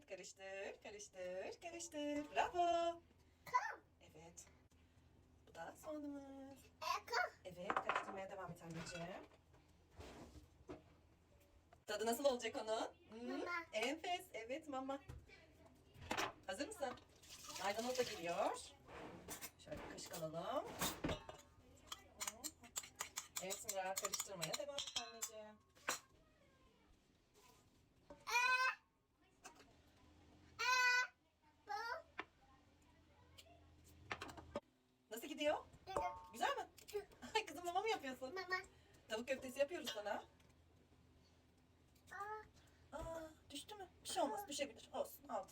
Karıştır, karıştır, karıştır. Bravo. Evet. Bu da soğanımız. Evet, karıştırmaya devam et anneciğim. Tadı nasıl olacak onun? Hmm, Mama. Enfes. Evet mama. Hazır mısın? Maydanoz da geliyor. Şöyle bir kaşık alalım. Evet Mira karıştırmaya devam et anneciğim. Nasıl gidiyor? Güzel mi? Kızım mama mı yapıyorsun? Mama. Tavuk köftesi yapıyoruz sana. Aa düştü mü? Bir şey olmaz düşebilir. Olsun aldım.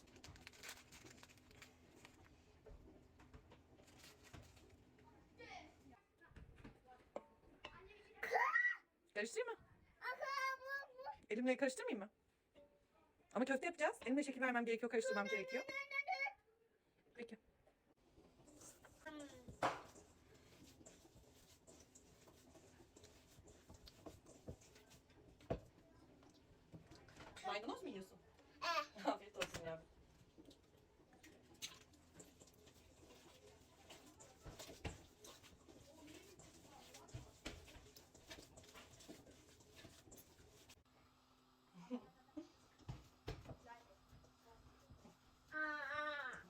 Karıştırayım mı? Elimle karıştırmayayım mı? Ama köfte yapacağız. Elimle şekil vermem gerekiyor, karıştırmam gerekiyor. Peki. Maydanoz mu yiyorsun? Afiyet olsun ya.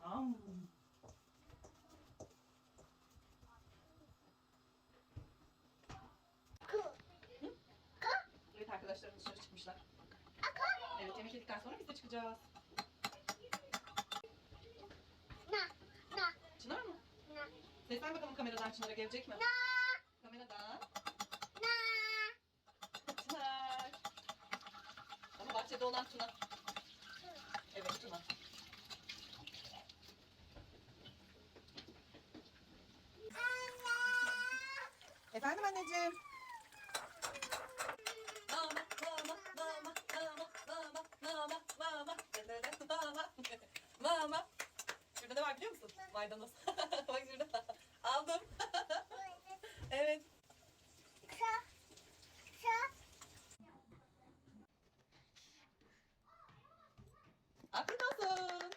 Am. Evet arkadaşlarım dışarı çıkmışlar. Evet yemek yedikten sonra biz de çıkacağız. Çınar mı? Seslen bakalım kameradan Çınar'a gelecek mi? Kameradan. Çınar. Ama bahçede olan Tuna. Evet Tuna. Efendim anneciğim. mama. Şurada ne var biliyor musun? Maydanoz. Bak şurada. Aldım. evet. Afiyet olsun.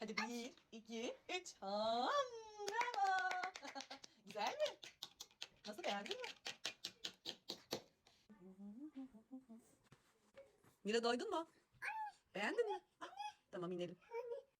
Hadi bir, iki, üç. Ham, bravo. Güzel mi? Nasıl beğendin mi? Mira doydun mu? Beğendin mi? Tamam inelim.